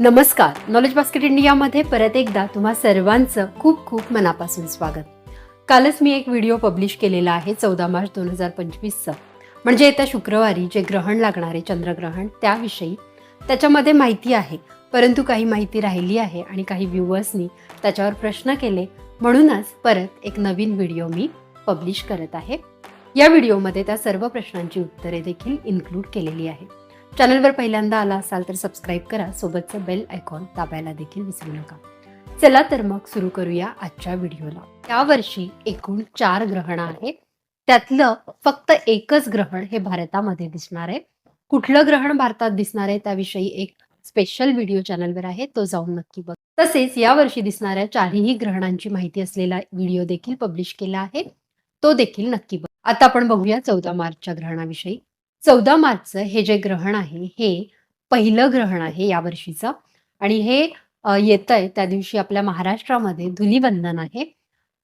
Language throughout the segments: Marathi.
नमस्कार. नॉलेज बास्केट इंडियामध्ये परत एकदा तुम्हा सर्वांचं खूप खूप मनापासून स्वागत. कालच मी एक व्हिडिओ पब्लिश केलेला आहे चौदा मार्च दोन हजार पंचवीसचं. म्हणजे येत्या शुक्रवारी जे ग्रहण लागणारे चंद्रग्रहण त्याविषयी त्याच्यामध्ये माहिती आहे. परंतु काही माहिती राहिली आहे आणि काही व्ह्युअर्सनी त्याच्यावर प्रश्न केले म्हणूनच परत एक नवीन व्हिडिओ मी पब्लिश करत आहे. या व्हिडिओमध्ये त्या सर्व प्रश्नांची उत्तरे देखील इन्क्लूड केलेली आहे चॅनलवर पहिल्यांदा आला असाल तर सबस्क्राईब करा. सोबतचं बेल आयकॉन दाबायला देखील विसरू नका. चला तर मग सुरू करूया आजच्या व्हिडिओला यावर्षी एकूण चार ग्रहण आहेत. त्यातलं फक्त एकच ग्रहण हे भारतामध्ये दिसणार आहे. कुठलं ग्रहण भारतात दिसणार आहे त्याविषयी एक स्पेशल व्हिडिओ चॅनलवर आहे. तो जाऊन नक्की बघ. तसेच यावर्षी दिसणाऱ्या चारही ग्रहणांची माहिती असलेला व्हिडिओ देखील पब्लिश केला आहे. तो देखील नक्की बघ. आता आपण बघूया चौदा मार्चच्या ग्रहणाविषयी. चौदा मार्चचं हे जे ग्रहण आहे हे पहिलं ग्रहण आहे या वर्षीचं. आणि हे येत आहे त्या दिवशी आपल्या महाराष्ट्रामध्ये धुलीवंदन आहे.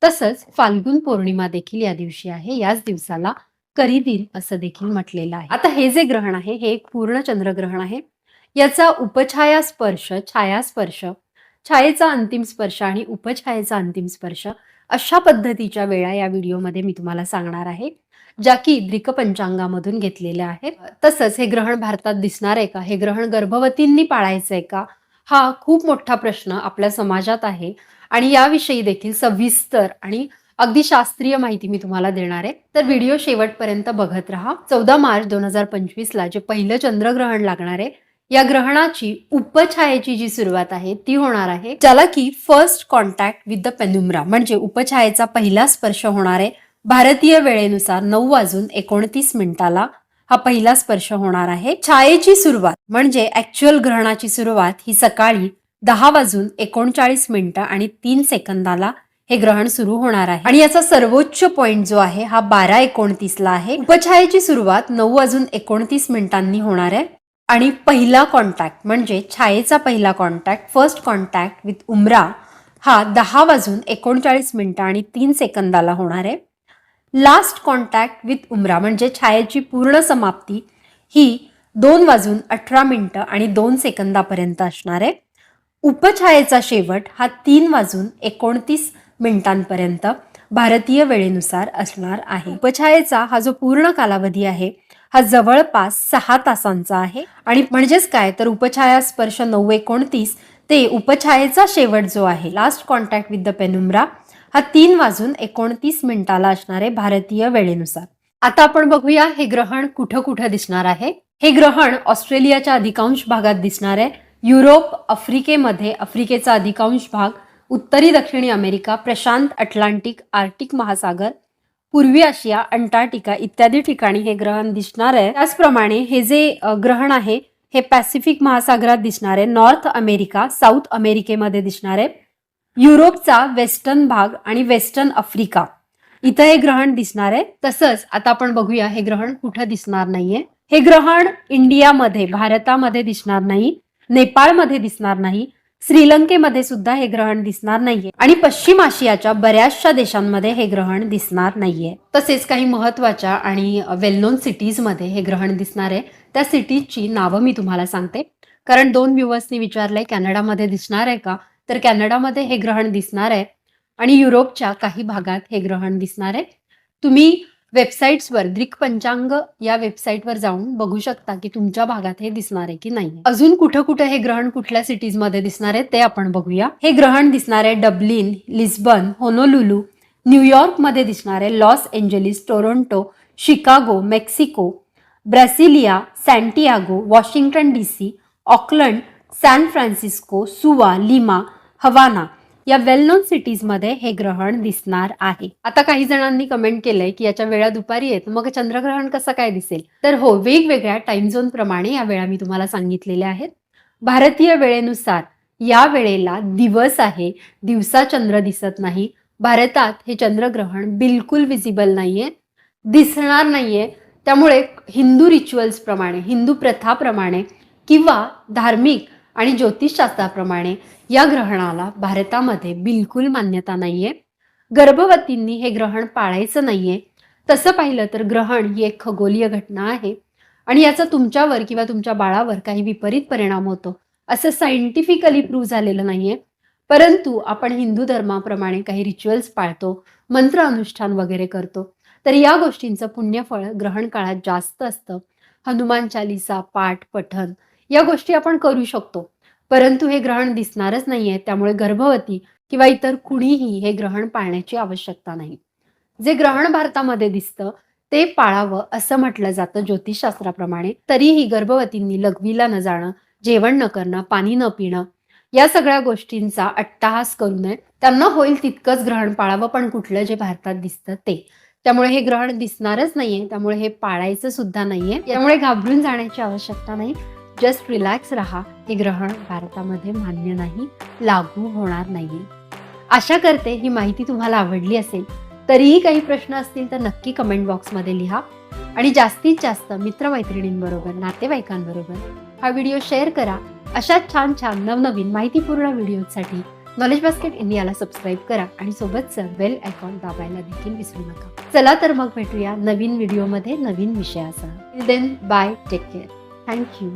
तसंच फाल्गुन पौर्णिमा देखील या दिवशी आहे. याच दिवसाला करिदिन असं देखील म्हटलेलं आहे. आता हे जे ग्रहण आहे हे एक पूर्ण चंद्रग्रहण आहे. याचा उपछाया स्पर्श छाया स्पर्श छायेचा अंतिम स्पर्श आणि उपछायेचा अंतिम स्पर्श अशा पद्धतीच्या वेळा या व्हिडिओमध्ये मी तुम्हाला सांगणार आहे ज्या की द्रिक पंचांगामधून घेतलेल्या आहेत. तसंच हे ग्रहण भारतात दिसणार आहे का? हे ग्रहण गर्भवतींनी पाळायचं आहे का? हा खूप मोठा प्रश्न आपल्या समाजात आहे आणि याविषयी देखील सविस्तर आणि अगदी शास्त्रीय माहिती मी तुम्हाला देणार आहे. तर व्हिडिओ शेवटपर्यंत बघत राहा. चौदा मार्च दोन हजार पंचवीसला जे पहिलं चंद्रग्रहण लागणार आहे या ग्रहणाची उपछायेची जी सुरुवात आहे ती होणार आहे. ज्याला की first contact with the penumbra म्हणजे उपछायेचा पहिला स्पर्श होणार आहे. भारतीय वेळेनुसार नऊ वाजून एकोणतीस मिनिटाला हा पहिला स्पर्श होणार आहे. छायेची सुरुवात म्हणजे ऍक्च्युअल ग्रहणाची सुरुवात ही सकाळी दहा वाजून एकोणचाळीस मिनिटं आणि तीन सेकंदाला हे ग्रहण सुरू होणार आहे. आणि याचा सर्वोच्च पॉइंट जो आहे हा बारा एकोणतीसला आहे. उपछायेची सुरुवात नऊ वाजून एकोणतीस मिनिटांनी होणार आहे. आणि पहिला कॉन्टॅक्ट म्हणजे छायेचा पहिला contact first contact with umbra हा दहा वाजून एकोणचाळीस मिनटं आणि तीन सेकंदाला होणार आहे. लास्ट कॉन्टॅक्ट विथ उमरा म्हणजे छायेची पूर्ण समाप्ती ही दोन वाजून अठरा मिनटं आणि दोन सेकंदापर्यंत असणार आहे. उपछायेचा शेवट हा तीन वाजून एकोणतीस मिनिटांपर्यंत भारतीय वेळेनुसार असणार आहे. उपछायेचा हा जो पूर्ण कालावधी आहे हा जवळपास सहा तासांचा आहे. आणि म्हणजेच काय? तर उपछाया स्पर्श नऊ एकोणतीस ते उपछायेचा शेवट जो आहे last contact with the penumbra हा तीन वाजून एकोणतीस मिनिटाला असणारे भारतीय वेळेनुसार. आता आपण बघूया हे ग्रहण कुठं कुठं दिसणार आहे. हे ग्रहण ऑस्ट्रेलियाच्या अधिकांश भागात दिसणार आहे. युरोप आफ्रिकेमध्ये आफ्रिकेचा अधिकांश भाग उत्तरी दक्षिणी अमेरिका प्रशांत अटलांटिक आर्टिक महासागर पूर्वी आशिया अंटार्क्टिका इत्यादी ठिकाणी हे ग्रहण दिसणार आहे. त्याचप्रमाणे हे जे ग्रहण आहे हे पॅसिफिक महासागरात दिसणार आहे. नॉर्थ अमेरिका साऊथ अमेरिकेमध्ये दिसणार आहे. युरोपचा वेस्टर्न भाग आणि वेस्टर्न आफ्रिका. इथं हे ग्रहण दिसणार आहे. तसंच आता आपण बघूया हे ग्रहण कुठं दिसणार नाहीये. हे ग्रहण इंडियामध्ये भारतामध्ये दिसणार नाही. नेपाळमध्ये दिसणार नाही. श्रीलंकेमध्ये सुद्धा हे ग्रहण दिसणार नाहीये. आणि पश्चिम आशियाच्या बऱ्याचशा देशांमध्ये हे ग्रहण दिसणार नाहीये. तसेच काही महत्त्वाच्या आणि वेल नोन सिटीजमध्ये हे ग्रहण दिसणार आहे. त्या सिटीजची नावं मी तुम्हाला सांगते. कारण दोन व्ह्युअर्सनी विचारलंय कॅनडामध्ये दिसणार आहे का? तर कॅनडामध्ये हे ग्रहण दिसणार आहे. आणि युरोपच्या काही भागात हे ग्रहण दिसणार आहे. तुम्ही वेबसाईट्सवर द्रिक पंचांग या वेबसाईटवर जाऊन बघू शकता की तुमच्या भागात हे दिसणार आहे की नाही अजून कुठं कुठं हे ग्रहण कुठल्या सिटीजमध्ये दिसणार आहे ते आपण बघूया. हे ग्रहण दिसणार आहे डब्लिन लिस्बन होनोलुलू न्यूयॉर्कमध्ये दिसणार आहे Los Angeles Toronto Chicago Mexico Brasilia Santiago Washington D C Auckland San Francisco Suva Lima Havana. या वेल नोन सिटीजमध्ये हे ग्रहण दिसणार आहे. आता काही जणांनी कमेंट केलंय की याच्या वेळा दुपारी आहेत मग चंद्रग्रहण कसं काय दिसेल? तर हो वेगवेगळ्या टाइम झोन प्रमाणे या वेळा मी तुम्हाला सांगितलेल्या आहेत. भारतीय वेळेनुसार या वेळेला दिवस आहे दिवसा चंद्र दिसत नाही. भारतात हे चंद्रग्रहण बिलकुल विजिबल नाहीये दिसणार नाहीये. त्यामुळे हिंदू रिच्युअल्स प्रमाणे हिंदू प्रथाप्रमाणे किंवा धार्मिक आणि ज्योतिषशास्त्राप्रमाणे या ग्रहणाला भारतामध्ये बिलकुल मान्यता नाहीये. गर्भवतींनी हे ग्रहण पाळायचं नाहीये. तसं पाहिलं तर ग्रहण ही एक खगोलीय घटना आहे. आणि याचा तुमच्यावर किंवा तुमच्या बाळावर काही विपरीत परिणाम होतो असं सायंटिफिकली प्रूव्ह झालेलं नाहीये. परंतु आपण हिंदू धर्माप्रमाणे काही रिच्युअल्स पाळतो मंत्र अनुष्ठान वगैरे करतो तर या गोष्टींचं पुण्यफळ ग्रहण काळात जास्त असतं. हनुमान चालिसा पाठ पठन या गोष्टी आपण करू शकतो. परंतु हे ग्रहण दिसणारच नाहीये त्यामुळे गर्भवती किंवा इतर कुणीही हे ग्रहण पाळण्याची आवश्यकता नाही. जे ग्रहण भारतामध्ये दिसतं ते पाळावं असं म्हटलं जातं ज्योतिषशास्त्राप्रमाणे. तरीही गर्भवतींनी लघवीला न जाणं जेवण न करणं पाणी न पिणं या सगळ्या गोष्टींचा अट्टाहास करू नये. त्यांना होईल तितकंच ग्रहण पाळावं पण कुठलं जे भारतात दिसतं ते. त्यामुळे हे ग्रहण दिसणारच नाहीये त्यामुळे हे पाळायचं सुद्धा नाहीये. त्यामुळे घाबरून जाण्याची आवश्यकता नाही. जस्ट रिलॅक्स राहा. हे ग्रहण भारतामध्ये मान्य नाही लागू होणार नाही आशा करते ही माहिती तुम्हाला आवडली असेल. तरीही काही प्रश्न असतील तर नक्की कमेंट बॉक्समध्ये लिहा. आणि जास्तीत जास्त मित्रमैत्रिणींबरोबर नातेवाईकांबरोबर हा व्हिडिओ शेअर करा. अशा छान छान नवनवीन माहितीपूर्ण व्हिडिओसाठी नॉलेज बास्केट इंडियाला सबस्क्राईब करा आणि सोबतच बेल आयकॉन दाबायला देखील विसरू नका. चला तर मग भेटूया नवीन व्हिडिओमध्ये नवीन विषयासह. Then bye take care thank you